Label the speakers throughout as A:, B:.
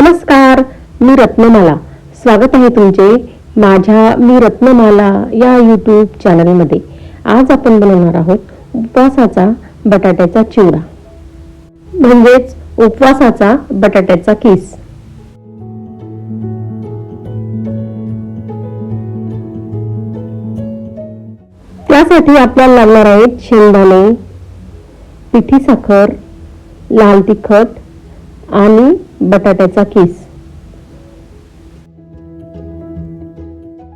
A: नमस्कार मी रत्नमाला. स्वागत आहे तुमचे माझ्या मी रत्नमाला या यूट्यूब चॅनलमध्ये आज आपण बनवणार आहोत उपवासाचा बटाट्याचा चिवडा. म्हणजेच उपवासाचा बटाट्याचा केस. त्यासाठी आपल्याला लागणार आहेत शेंगदाणे पिठी साखर लाल तिखट आणि बटाट्याचा किस.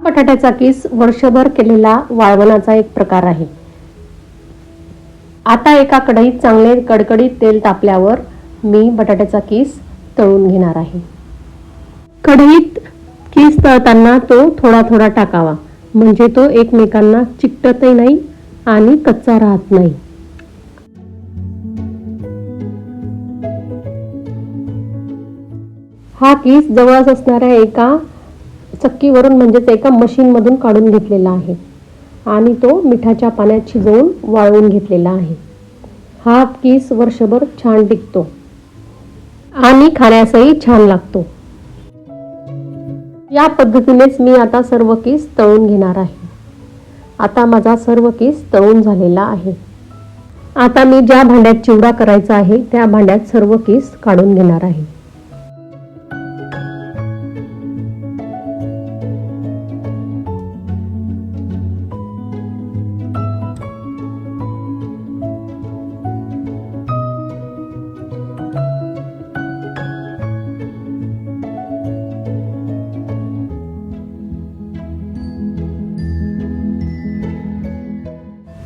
A: बटाट्याचा किस वर्षभर केलेला वाळवणाचा एक प्रकार आहे. आता एका कढईत चांगले कडकडीत तेल तापल्यावर मी बटाट्याचा किस तळून घेणार आहे. कढईत किस तळताना तो थोडा थोडा टाकावा. म्हणजे तो एकमेकांना चिकटतही नाही आणि कच्चा राहत नाही. हा केस जवळच असणाऱ्या एका चक्कीवरून म्हणजेच एका मशीनमधून काढून घेतलेला आहे. आणि तो मिठाच्या पाण्यात शिजवून वाळवून घेतलेला आहे. हा केस वर्षभर छान टिकतो. आणि खाण्यासही छान लागतो. या पद्धतीनेच मी आता सर्व केस तळून घेणार आहे. आता माझा सर्व केस तळून झालेला आहे. आता मी ज्या भांड्यात चिवडा करायचा आहे त्या भांड्यात सर्व केस काढून घेणार आहे.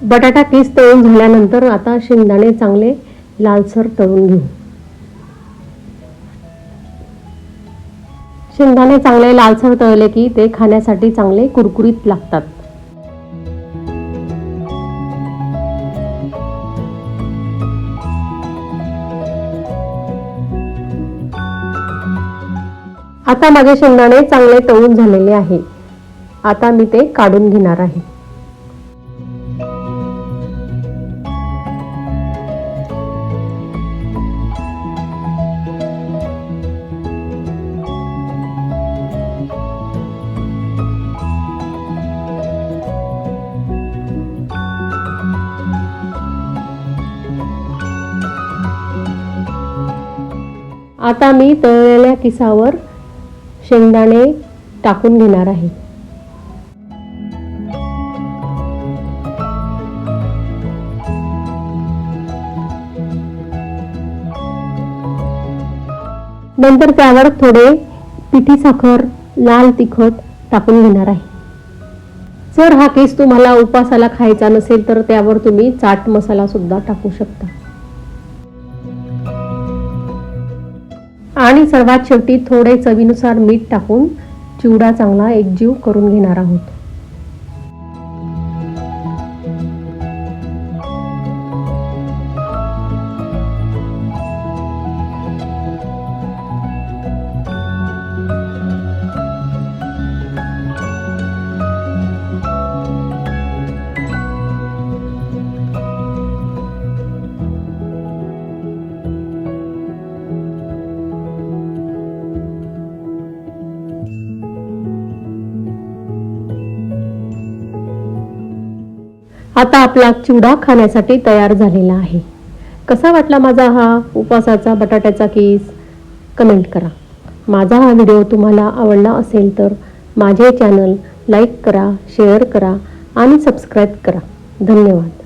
A: बटाटा पीस तळून झाल्यानंतर आता शेंगदाणे चांगले लालसर तळून घेऊ. शेंगदाणे चांगले लालसर तळले की ते खाण्यासाठी चांगले कुरकुरीत लागतात. आता माझे शेंगदाणे चांगले तळून झालेले आहे. आता मी ते काढून घेणार आहे. आता मी तळलेल्या किसावर शेंगदाणे टाकून घेणार आहे. नंतर त्यावर थोडे पिठी साखर लाल तिखट टाकून घेणार आहे. जर हा केस तुम्हाला उपासाला खायचा नसेल तर त्यावर तुम्ही चाट मसाला सुद्धा टाकू शकता. आणि सर्वात शेवटी थोडे चवीनुसार मीठ टाकून चिवडा चांगला एकजीव करून घेणार आहोत. आता आपला चिवडा खाण्यासाठी तयार झालेला आहे. कसा वाटला माझा हा उपवासाचा बटाट्याचा केस? कमेंट करा. माझा हा व्हिडिओ तुम्हाला आवडला असेल तर माझे चॅनल लाईक करा शेअर करा आणि सबस्क्राईब करा. धन्यवाद.